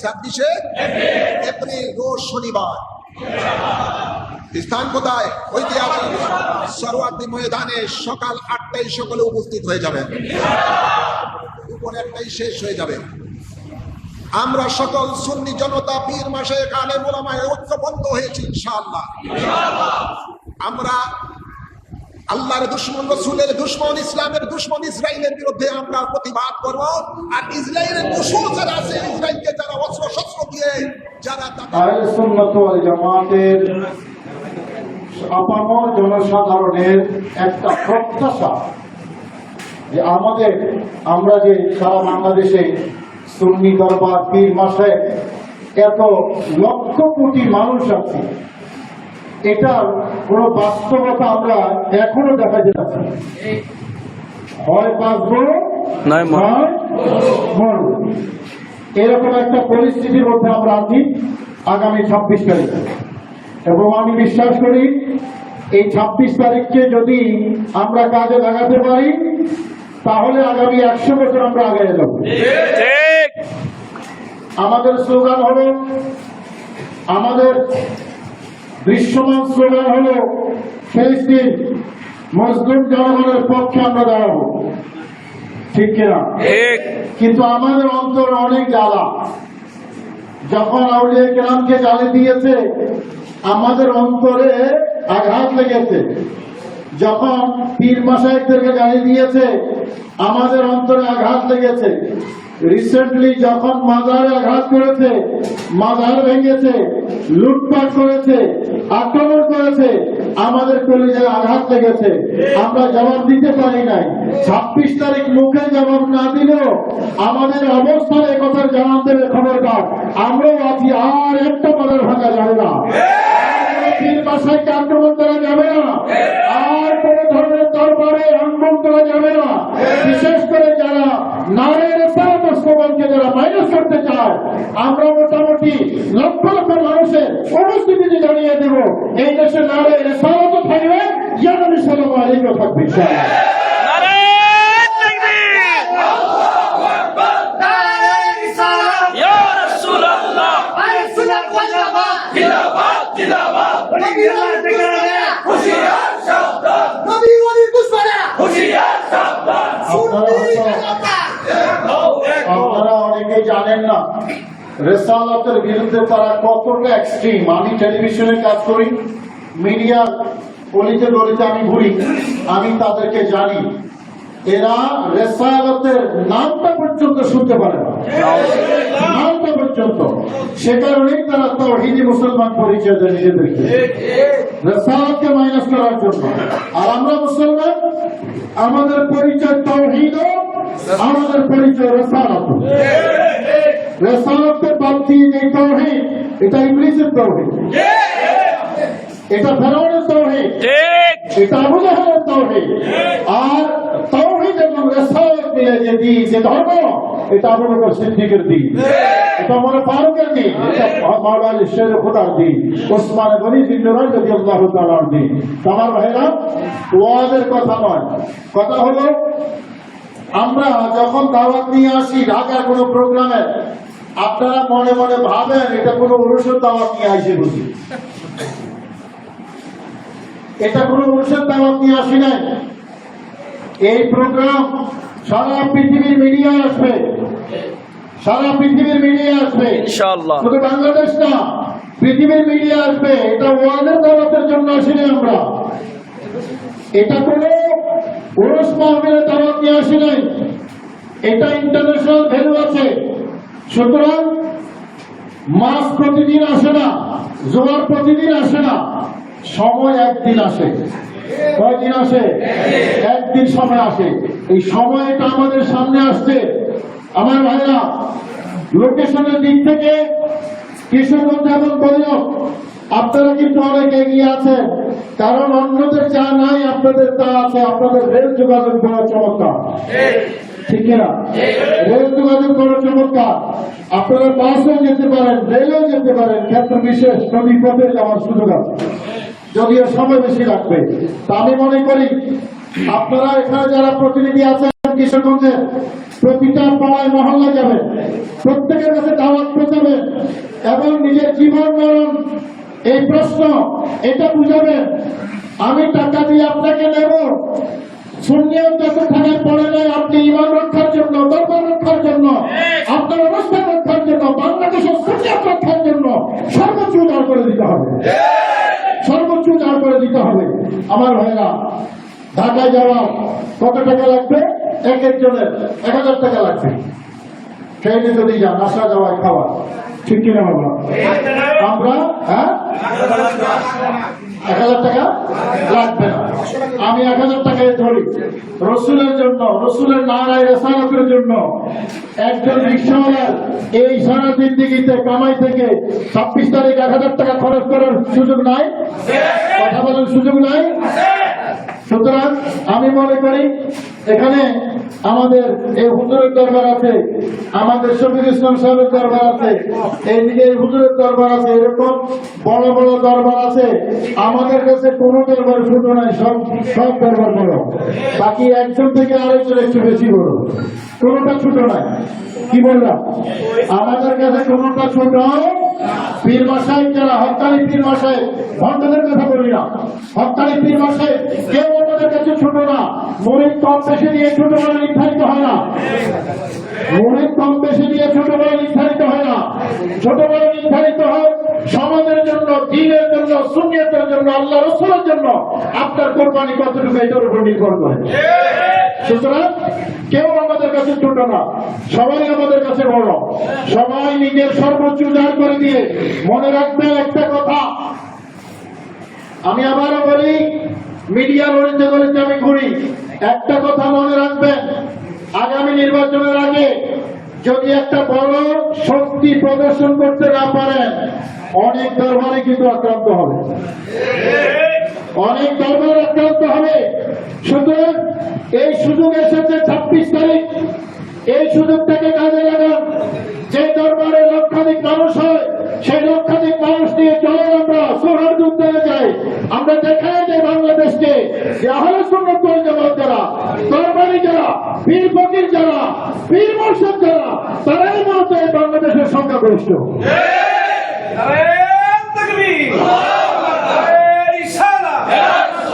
ছাব্বিশে এপ্রিল, রোজ শনিবার। স্থান কোথায়? ঐতিহাসিক সরোয়ার্দী ময়দানে সকাল আটটায় সকলে উপস্থিত হয়ে যাবেন উপর একটাই শেষ হয়ে যাবে। আমরা সকল সুন্নি জনতা পীর মাসে কালে মোলামায় ঐক্যবদ্ধ হয়েছি, ইনশাআল্লাহ। আমরা আল্লাহর দুশ্মন, রসুলের দুশ্মন, ইসলামের দুশ্মন ইসরায়েলের বিরুদ্ধে আমরা প্রতিবাদ করব। আর ইসরায়েলের মুসুল যারা আছে ইসরায়েলকে যারা অস্ত্র শস্ত্র দিয়ে যারা জামাতের আপামর জনসাধারণের একটা প্রত্যাশা যে আমাদের, আমরা যে সারা বাংলাদেশে সুন্নি দরবার পীর মাসে এত লক্ষ কোটি মানুষ আছে এটার কোনো বাস্তবতা আমরা এখনও দেখা যাচ্ছে। হয় বাঁচবো নয় মরবো। এরকম একটা পরিস্থিতির মধ্যে আমরা আছি আগামী ছাব্বিশ তারিখে এবং আমি বিশ্বাস করি এই ছাব্বিশ তারিখকে যদি আমরা কাজে লাগাতে পারি তাহলে আগামী একশো বছর আমরা আগে যাব আমাদের স্লোগান হলো আমাদের দৃশ্যমান স্লোগান হলো ফিলিস্তিন মজদুর জনগণের পক্ষে আমরা দাঁড়াবো। ঠিক কিনা? কিন্তু আমাদের অন্তর অনেক জ্বালা। যখন আউলিয়া কেরামকে জ্বালে দিয়েছে আমাদের অন্তরে আঘাত লেগেছে। যখন পীর মাসায়কদেরকে গালি দিয়েছে আমাদের অন্তরে আঘাত লেগেছে। রিসেন্টলি যখন মাজারে আঘাত করেছে মাজার ভেঙেছে লুটপাট করেছে আক্রমণ করেছে আমাদের কলিজায় আঘাত লেগেছে। আমরা জবাব দিতে পারি নাই। ছাব্বিশ তারিখ মুখে জবাব না দিলেও আমাদের অবস্থান এ কথার জানান দেবে খবরদার। আমরাও আছি আর একটা বাজার ভাঙা যাবে না। বাসায় আক্রমণ করা যাবে না। আর ধরনের দরবারে আক্রমণ করা যাবে না। বিশেষ করে যারা নারের সারাত স্লোগানকে যারা মাইনাস করতে চায়, আমরা মোটামুটি লক্ষ লক্ষ মানুষের উপস্থিতি জানিয়ে দেব, এই দেশে নারের সারাতও থাকবে ইয়ানবী সালাম আলীও থাকবে। না, রেসালাতের বিরুদ্ধে তারা কতটা এক্সট্রিম আমি টেলিভিশনে কাজ করি মিডিয়া গলিতে গলিতে আমি ঘুরি, আমি তাদেরকে জানি। এরা রেসালতের নামটা পর্যন্ত শুনতে পারে নামটা পর্যন্ত। সে কারণেই তারা তহিদি মুসলমান পরিচয় দেয় নিজেদেরকে। রেসালতকে মাইনাস করার জন্য। আর আমরা মুসলমান, আমাদের পরিচয় তৌহিদ, আমাদের পরিচয় রেসালত। রেসালতের বালতি এই তৌহিদ এটা ইংলিশের তৌহিদ। এটা ফেরাউনের ঠিক। এটা আবু জাহেলের তৌহিদ। আর তৌহিদ এবং রেসালত মিলে যে দিন যে ধর্ম এটা আবু বকর সিদ্দিকের দিন। এটা মনে ফারুকের দিন। এটা মাওলানা শের খোদার দিন। ওসমান গনি জিন্নুরাই যদি আল্লাহ তাআলার দিন। আমার ভাইরা ওয়াজের কথা নয়। কথা হলো আমরা যখন দাওয়াত নিয়ে আসি ঢাকার কোনো প্রোগ্রামে আপনারা মনে মনে ভাবেন এটা কোনো অনুষ্ঠান দাওয়াত নিয়ে আসে বুঝি? এটা কোনো অনুষ্ঠান দাওয়াত নিয়ে আসি নাই? এই প্রোগ্রাম সারা পৃথিবীর মিডিয়া আসবে। সারা পৃথিবীর মিডিয়া আসবে। ইনশাআল্লাহ। শুধু বাংলাদেশ না পৃথিবীর মিডিয়া আসবে। এটা ওয়ার্ল্ডের দাওয়াতের জন্য আসিনি আমরা। এটা কোনো পুরুষ মাহমিলের দাওয়াত নিয়ে আসি নাই। এটা ইন্টারন্যাশনাল ভ্যালু আছে। সুতরাং মাস প্রতিদিন আসে না জোয়ার প্রতিদিন আসে না, সময় একদিন আসে। কয়দিন আসে? একদিন সময় আসে। এই সময়টা আমাদের সামনে আসছে। আমার ভাইরা, লোকেশনের দিক থেকে কিশোরগঞ্জ এবং বলিও আপনারা কিন্তু অনেক এগিয়ে আছেন, কারণ অন্যদের যা নাই, আপনাদের তা আছে, আপনাদের রেল যোগাযোগ বড় চমৎকার। ঠিক না রেল যোগাযোগ বড় চমৎকার। আপনারা বাসেও যেতে পারেন, রেলেও যেতে পারেন, ক্ষেত্র বিশেষ, নদী পথে যাওয়ার সুযোগ যদিও সময় বেশি লাগবে। তা আমি মনে করি, আপনারা এখানে যারা প্রতিনিধি আছেন কিশোরগঞ্জের, প্রতিটা পাড়ায় মহল্লা যাবেন প্রত্যেকের কাছে দাওয়াত এবং নিজের জীবন মরণ, এই প্রশ্ন, এটা বুঝাবেন। আমি টাকা দিয়ে আপনাকে নেব। শূন্যত যত থাকার পরে নেই আপনি ইমান রক্ষার জন্য দরবার রক্ষার জন্য আপনার অবস্থান রক্ষার জন্য বাংলাদেশের শূন্যত রক্ষার জন্য সর্বোচ্চ উদার করে দিতে হবে। সর্বোচ্চ উদার করে দিতে হবে। আমার ভাইরা ঢাকায় যাওয়া কত টাকা লাগবে? এক একজনের এক হাজার টাকা লাগবে। সেই যদি যান আসা যাওয়া খাওয়া ঠিক কিনা বাবা? আমরা হ্যাঁ? এক হাজার টাকা। লাগবে আমি এক হাজার টাকায় ধরি। রসুলের জন্য রসুলের নারায় রেসারতের জন্য একজন রিক্সাওয়ালা এই সারা জিন্দিগিতে কামাই থেকে ছাব্বিশ তারিখ এক হাজার টাকা খরচ করার সুযোগ নাই? কথা বলার সুযোগ নাই? আমি মনে করি এখানে আমাদের এই হুজুরের দরবার আছে, আমাদের শফিক ইসলাম সাহেবের দরবার আছে এইদিকে এই হুজুরের দরবার আছে, এরকম বড় বড় দরবার আছে। আমাদের কাছে কোনো দরবার ছোট নাই, সব সব দরবার বড়। বাকি একজন থেকে আরেকজন একটু বেশি বড়। কোনোটা ছোট নাই। কি বললাম? আমাদের কাছে কোনোটা ছোট পীর মাসায় যারা হকানি পীর মাসায় ভণ্ডদের কথা বলি না। হকানি পীর মাসায় কেউ আমাদের কাছে ছোট না। মরিদ কম বেশি দিয়ে ছোট বলে নির্ধারিত হয় না। মরিদ কম বেশি দিয়ে ছোট বলে নির্ধারিত হয় না। ছোট বলে নির্ধারিত হয় সমাজের জন্য, দিনের জন্য সুনিয়তের জন্য, আল্লাহ রসুলের জন্য। আপনার কোরবানি কতটুকু এটার উপর নির্ভর করে? সুতরাং কেউ আমাদের কাছে ছোট না। সবাই আমাদের কাছে বড়। সবাই নিজের সর্বোচ্চ উজাড় করে দিয়ে মনে রাখবেন একটা কথা। আমি আবারও বলি মিডিয়ার অরিন্দে গলিতে আমি ঘুরি। একটা কথা মনে রাখবেন, আগামী নির্বাচনের আগে যদি একটা বড় শক্তি প্রদর্শন করতে না পারেন, অনেক দরবারে কিন্তু আক্রান্ত হবে। অনেক দরবার আক্রান্ত হবে। সুতরাং এই সুযোগ এসেছে ছাব্বিশ তারিখ, এই সুযোগটাকে কাজে লাগান। আহলে সুন্নত ওয়াল জামাত যারা দরবারি যারা পীর ফকির যারা পীর মোর্শেদ যারা তারাই মূলত এই বাংলাদেশের সংখ্যাগরিষ্ঠ। নারায়ণ তাকবীর নারায়ণ ইসালা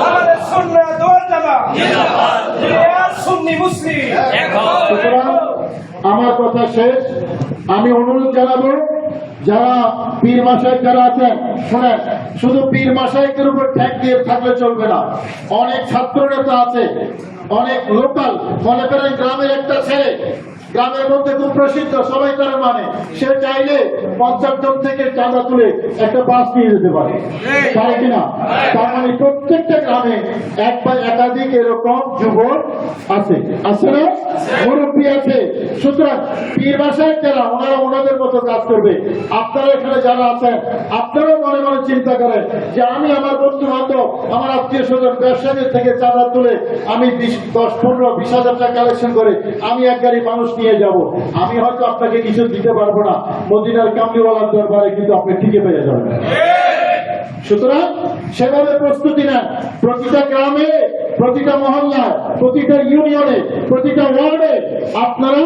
আমাদের সুন্নাত ওয়াল জামাত। জিন্দাবাদ সুন্নি মুসলিম সুতরাং আমার কথা শেষ। আমি অনুরোধ জানাব যারা পীর মাসাই যারা আছে শোনেন, শুধু পীর মাসাইকের উপর ঠ্যাক দিয়ে থাকলে চলবে না। অনেক ছাত্র নেতা আছে, অনেক লোকাল, মনে করেন গ্রামের একটা ছেলে, গ্রামের মধ্যে খুব প্রসিদ্ধ, সবাই তার মানে। সে চাইলে পঞ্চাশ জন থেকে চাঁদা তুলে একটা বাস নিয়ে যেতে পারে। পারে কিনা তার মানে প্রত্যেকটা গ্রামে এক বা একাধিক এরকম যুবক আছে। আছে না? মুরব্বী আছে। সুতরাং পীর বাসায় যারা ওনারা ওনাদের মতো কাজ করবে। আপনারা এখানে যারা আছেন আপনারাও মনে মনে চিন্তা করেন যে আমি আমার বন্ধু বান্ধব আমার আত্মীয় স্বজন ব্যবসায়ীদের থেকে চাঁদা তুলে আমি দশ পনেরো বিশ হাজার টাকা কালেকশন করে আমি এক গাড়ি মানুষ নিয়ে যাব। আমি হয়তো আপনাকে কিছু দিতে পারব না। মদিনার কামলিওয়ালার দরবারে কিন্তু আপনি ঠিকই পেয়ে যাবেন। সুতরাং সেভাবে প্রস্তুতি নেন। প্রতিটা গ্রামে, প্রতিটা মহল্লায়, প্রতিটা ইউনিয়নে, প্রতিটা ওয়ার্ডে আপনারা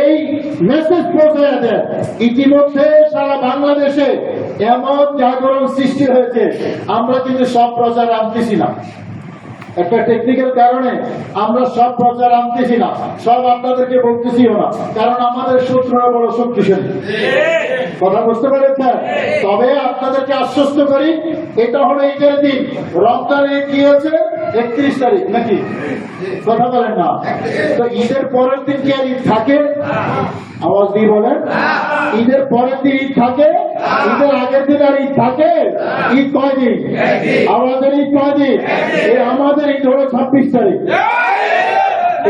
এই মেসেজ পৌঁছে দেন। ইতিমধ্যে সারা বাংলাদেশে এমন জাগরণ সৃষ্টি হয়েছে। আমরা কিন্তু সব প্রচার আনতেছি না। একটা টেকনিক্যাল কারণে আমরা সব প্রচার আনতেছি না সব আপনাদেরকে বলতেছিও না কারণ আমাদের শত্রুরা বড় শক্তিশালী। কথা বুঝতে স্যার তবে আপনাদেরকে আশ্বস্ত করি এটা হলো ঈদের দিন। রমজানে কি হচ্ছে একত্রিশ তারিখ নাকি? কথা বলেন না। তো ঈদের পরের দিন কি আর ঈদ থাকে? আওয়াজ দিয়ে বলেন। ঈদের পরের দিন ঈদ থাকে? ঈদের আগের দিন আর ঈদ থাকে? ঈদ কয় দিন? আমাদের ঈদ কয় দিন? এই আমাদের ঈদ হলো ছাব্বিশ তারিখ।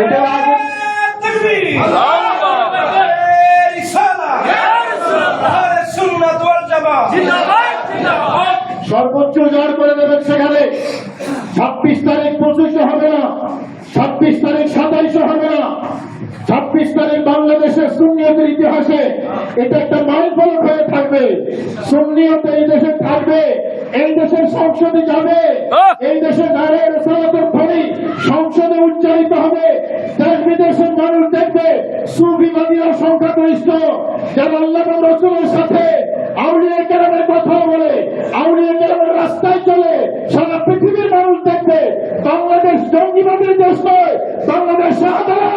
এটা আগে তাকবীর নারায়ণ ইসালা আমাদের সুন্নাত ওয়াল জামাত সর্বোচ্চ উজাড় করে দেবেন সেখানে ছাব্বিশ তারিখ পঁচিশে হবে না, ছাব্বিশ তারিখ সাতাইশে হবে না, ছাব্বিশ তারিখ বাংলাদেশের সুন্নিয়তের ইতিহাসে এটা একটা মাইল ফলক হয়ে থাকবে। সুন্নিয়ত এই দেশে থাকবে এই দেশের সংসদে যাবে এই দেশে নারী রসালতের ধ্বনি সংসদে উচ্চারিত হবে। দেশ বিদেশের মানুষ দেখবে সুবিবাদীরা সংখ্যাগরিষ্ঠ। যারা আল্লাহ রসুলের সাথে আউলিয়া কেরামের কথা বলে আউলিয়া কেরামের রাস্তায় চলে। সারা পৃথিবীর মানুষ দেখবে বাংলাদেশ জঙ্গিবাদের দেশ নয় বাংলাদেশ সাধারণ